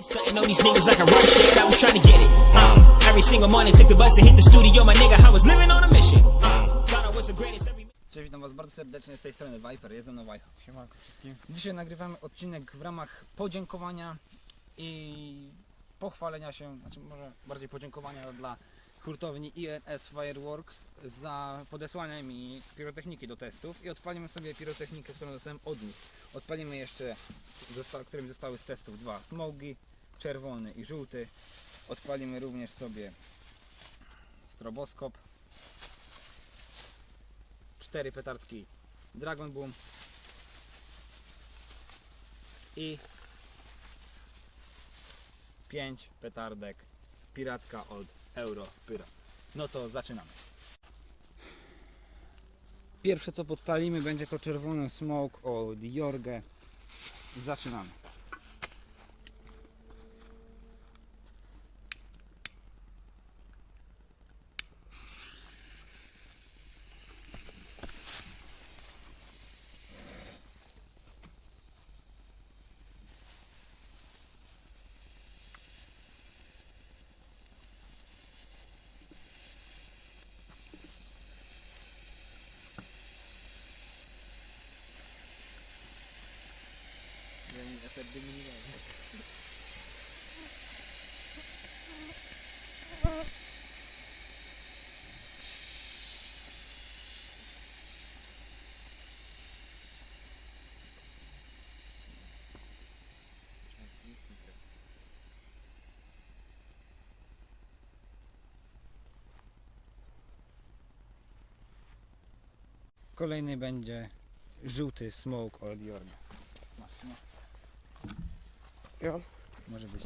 Stunting on these niggas like a rock shit, I was trying to get it. Uh, every single morning, took the bus to hit the studio, my nigga, I was living on a mission. Uh, thought I was the greatest every Cześć, witam was bardzo serdecznie z tej strony Viper, jest ze mną Wajcha. Siemanko wszystkim. Dzisiaj nagrywamy odcinek w ramach podziękowania i pochwalenia się, znaczy może bardziej podziękowania dla hurtowni INS Fireworks za podesłanie mi pirotechniki do testów i odpalimy sobie pirotechnikę, którą dostałem od nich. Odpalimy jeszcze, mi zostały z testów dwa smogi, czerwony i żółty. Odpalimy również sobie stroboskop, cztery petardki Dragon Boom i 5 petardek Piratka od Euro Pyra. No to zaczynamy. Pierwsze co podpalimy będzie to czerwony smoke od Jorge. Zaczynamy. Kolejny będzie żółty smoke od Jorge. No. Może być.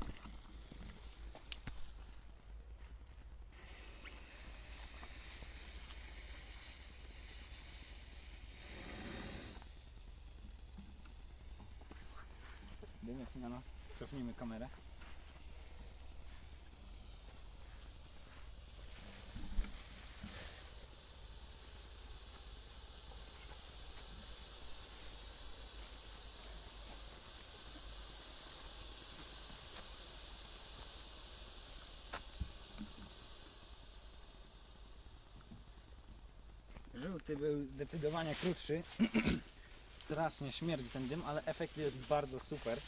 Dymek na nas. Cofnijmy kamerę. Żółty był zdecydowanie krótszy. Strasznie śmierdzi ten dym, ale efekt jest bardzo super.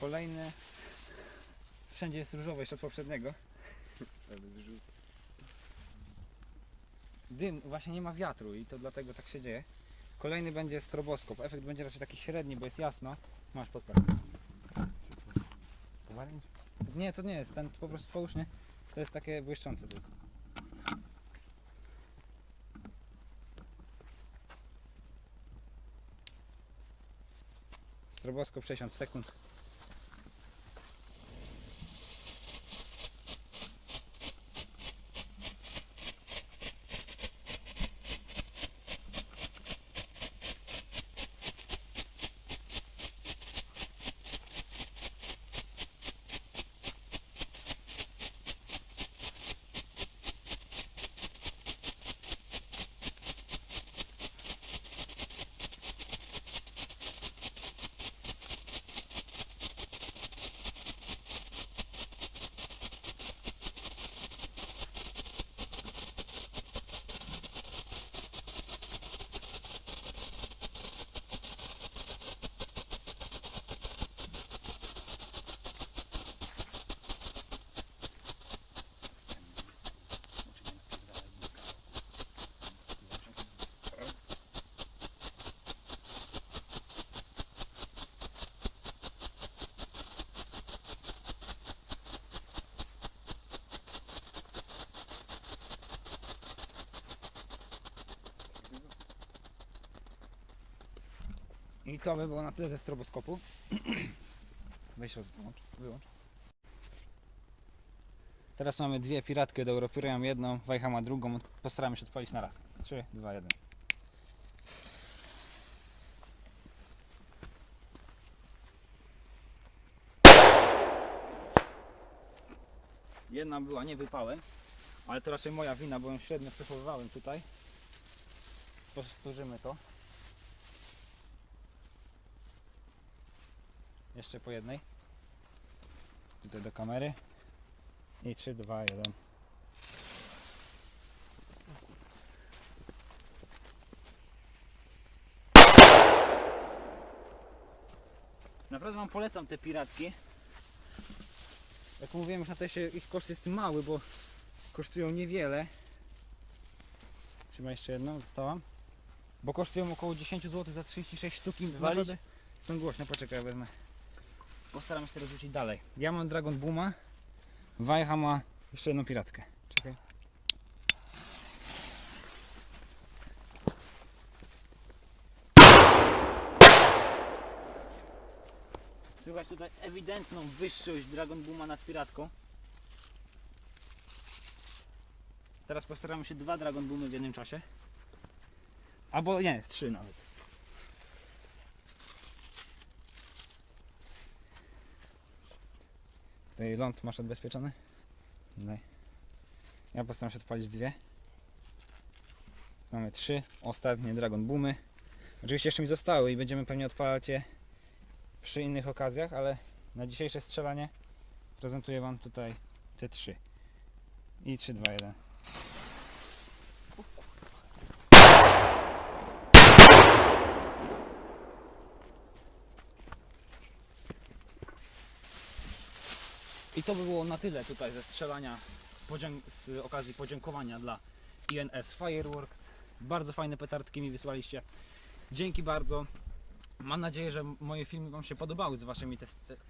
Kolejny. Wszędzie jest różowy jeszcze od poprzedniego. Dym, właśnie nie ma wiatru i to dlatego tak się dzieje. Kolejny będzie stroboskop. Efekt będzie raczej taki średni, bo jest jasno. Masz. Pomarańcz? Nie, to nie jest. Ten po prostu połóż, nie? To jest takie błyszczące tylko. Stroboskop 60 sekund. I to by było na tyle ze stroboskopu. Weź rozłącz, wyłącz. Teraz mamy dwie piratki do Europy, mam jedną, Wajcha ma drugą, postaramy się odpalić na raz. 3, 2, 1. Jedna była nie wypałem, ale to raczej moja wina, bo ją średnio przechowywałem tutaj. Powtórzymy to. Jeszcze po jednej. tutaj do kamery. I 3, 2, 1. Naprawdę Wam polecam te piratki. Jak mówiłem już na teście ich koszt jest mały, bo kosztują niewiele. Trzymaj jeszcze jedną, zostałam. Bo kosztują około 10 zł za 36 sztuki. Naprawdę Są głośne, poczekaj, wezmę. Postaram się teraz rzucić dalej. Ja mam Dragon Booma. Wajcha ma jeszcze jedną piratkę. Czekaj. Słychać tutaj ewidentną wyższość Dragon Booma nad piratką. Teraz postaramy się dwa Dragon Boomy w jednym czasie. Albo nie, trzy nawet. Tutaj ląd masz odbezpieczony? Ja postaram się odpalić dwie. Mamy trzy ostatnie Dragon Boomy. Oczywiście jeszcze mi zostały i będziemy pewnie odpalać je przy innych okazjach, ale na dzisiejsze strzelanie prezentuję Wam tutaj te trzy. I 3, 2, 1. I to by było na tyle tutaj ze strzelania z okazji podziękowania dla INS Fireworks. Bardzo fajne petardki mi wysłaliście. Dzięki bardzo. Mam nadzieję, że moje filmy Wam się podobały z Waszymi testami.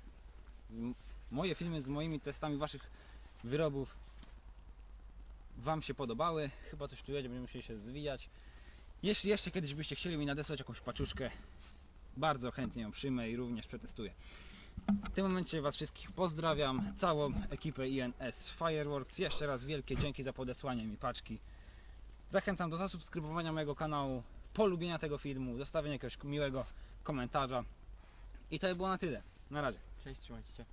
Moje filmy z moimi testami Waszych wyrobów Wam się podobały. Chyba coś tu jedzie, będziemy musieli się zwijać. Jeśli jeszcze kiedyś byście chcieli mi nadesłać jakąś paczuszkę, bardzo chętnie ją przyjmę i również przetestuję. W tym momencie Was wszystkich pozdrawiam, całą ekipę INS Fireworks. Jeszcze raz wielkie dzięki za podesłanie mi paczki. Zachęcam do zasubskrybowania mojego kanału, polubienia tego filmu, zostawienia jakiegoś miłego komentarza. I to by było na tyle. Na razie. Cześć, trzymajcie się.